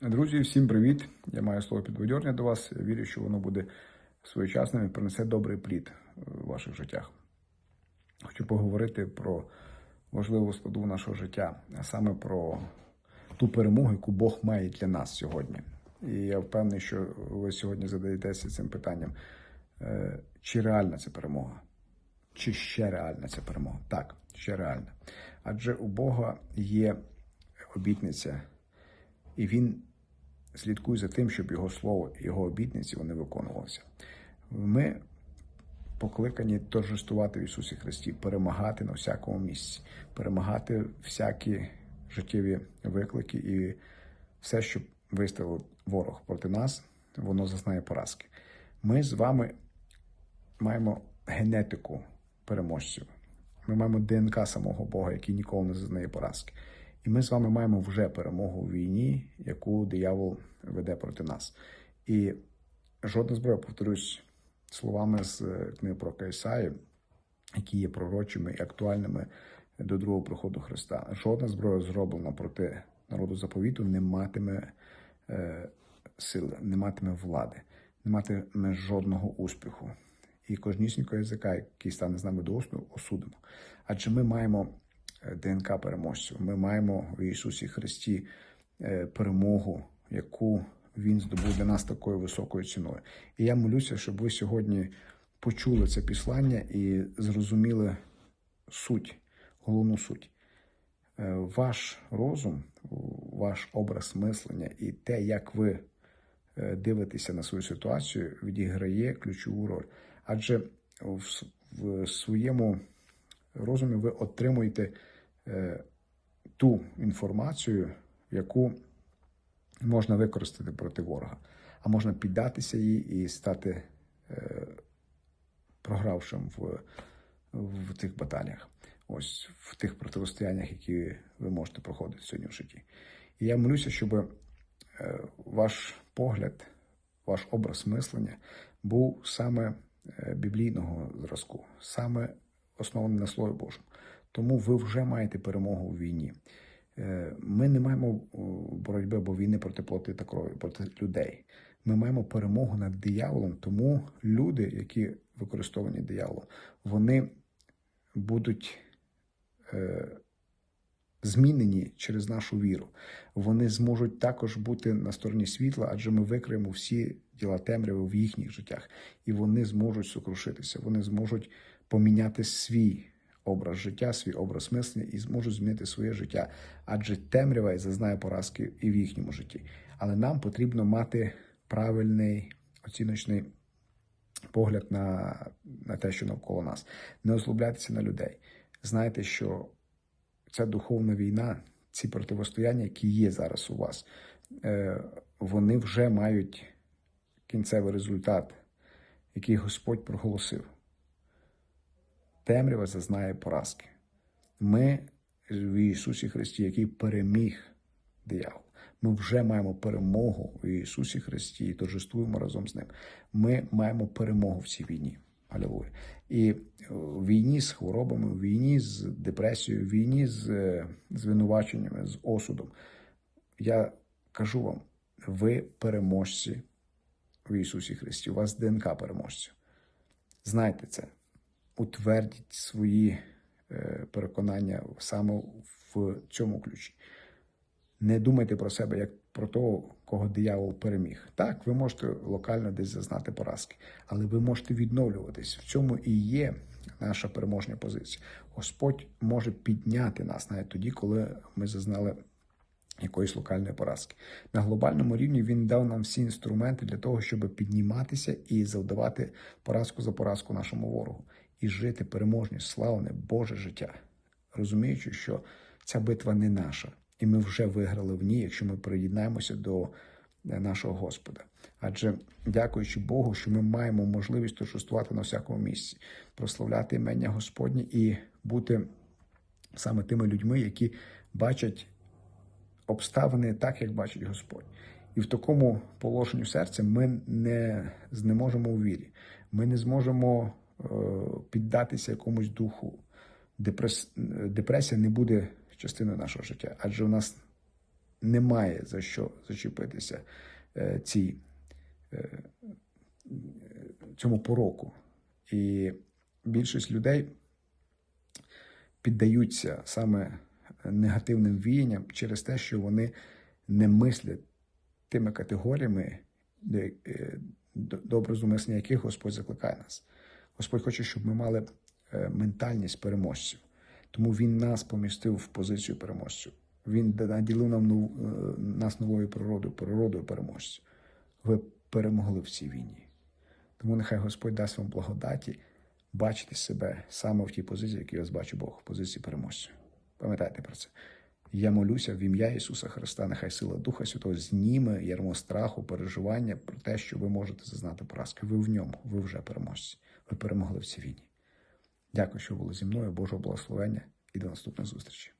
Друзі, всім привіт! Я маю слово підбадьорення до вас. Я вірю, що воно буде своєчасним і принесе добрий плід в ваших життях. Хочу поговорити про важливу складову нашого життя, а саме про ту перемогу, яку Бог має для нас сьогодні. І я впевнений, що ви сьогодні задаєтеся цим питанням: Е, чи реальна ця перемога? Чи ще реальна ця перемога? Так, ще реальна. Адже у Бога є обітниця, і Він слідкує за тим, щоб його слово, його обітниці вони виконувалися. Ми покликані торжествувати в Ісусі Христі, перемагати на всякому місці, перемагати всякі життєві виклики і все, що виставив ворог проти нас, воно зазнає поразки. Ми з вами маємо генетику переможців. Ми маємо ДНК самого Бога, який ніколи не зазнає поразки. І ми з вами маємо вже перемогу у війні, яку диявол веде проти нас. І жодна зброя, повторюсь словами з книги про Ісаї, які є пророчими і актуальними до другого приходу Христа. Жодна зброя зроблена проти народу заповіту не матиме е, сили, не матиме влади, не матиме жодного успіху. І кожнісінького язика, який стане з нами до осудимо. Адже ми маємо ДНК переможців. Ми маємо в Ісусі Христі е, перемогу, яку Він здобув для нас такою високою ціною. І я молюся, щоб ви сьогодні почули це післання і зрозуміли суть, головну суть. Е, Ваш розум, ваш образ мислення і те, як ви е, дивитеся на свою ситуацію, відіграє ключову роль. Адже в, в своєму розумі ви отримуєте е, ту інформацію, яку можна використати проти ворога, а можна піддатися їй і стати е, програвшим в, в тих баталіях, ось в тих протистояннях, які ви можете проходити сьогодні в житті. І я молюся, щоб е, ваш погляд, ваш образ мислення був саме біблійного зразку, саме оснований на Слові Божому. Тому ви вже маєте перемогу у війні. Е, Ми не маємо боротьби або війни проти плоти та крові, проти людей. Ми маємо перемогу над дияволом, тому люди, які використовані дияволом, вони будуть е, змінені через нашу віру. Вони зможуть також бути на стороні світла, адже ми викриємо всі діла темряви в їхніх життях, і вони зможуть сокрушитися, вони зможуть поміняти свій образ життя, свій образ мислення і зможуть змінити своє життя, адже темрява і зазнає поразки і в їхньому житті. Але нам потрібно мати правильний оціночний погляд на, на те, що навколо нас, не озлоблятися на людей. Знайте, що ця духовна війна, ці противостояння, які є зараз у вас, е, вони вже мають кінцевий результат, який Господь проголосив. Темрява зазнає поразки. Ми в Ісусі Христі, який переміг диявол. Ми вже маємо перемогу в Ісусі Христі і торжествуємо разом з ним. Ми маємо перемогу в цій війні. Алілуя. І в війні з хворобами, в війні з депресією, в війні з е, звинуваченнями, з осудом. Я кажу вам, ви переможці в Ісусі Христі. У вас ДНК переможців. Знайте це. Утвердіть свої е, переконання саме в цьому ключі. Не думайте про себе як про того, кого диявол переміг. Так, ви можете локально десь зазнати поразки, але ви можете відновлюватись. В цьому і є наша переможна позиція. Господь може підняти нас навіть тоді, коли ми зазнали якоїсь локальної поразки. На глобальному рівні він дав нам всі інструменти для того, щоб підніматися і завдавати поразку за поразку нашому ворогу і жити переможне, славне Боже життя, розуміючи, що ця битва не наша, і ми вже виграли в ній, якщо ми приєднаємося до нашого Господа. Адже дякуючи Богу, що ми маємо можливість торжествувати на всякому місці, прославляти імення Господнє і бути саме тими людьми, які бачать обставини так, як бачить Господь. І в такому положенні серця ми не знеможемо у вірі. Ми не зможемо е, піддатися якомусь духу. Депрес... Депресія не буде частиною нашого життя, адже у нас немає за що зачепитися е, цій, е, цьому пороку. І більшість людей піддаються саме негативним віянням через те, що вони не мислять тими категоріями, е, до образу мислення яких Господь закликає нас. Господь хоче, щоб ми мали е, ментальність переможців. Тому Він нас помістив в позицію переможців. Він наділив нам е, нас новою природою, природою переможців. Ви перемогли в цій війні. Тому нехай Господь дасть вам благодаті бачити себе саме в тій позиції, в якій вас бачить Бог, в позиції переможця. Пам'ятайте про це. Я молюся в ім'я Ісуса Христа, нехай сила Духа Святого зніме ярмо страху, переживання про те, що ви можете зазнати поразки. Ви в ньому, ви вже переможці. Ви перемогли в цій війні. Дякую, що були зі мною. Божого благословення і до наступних зустрічей.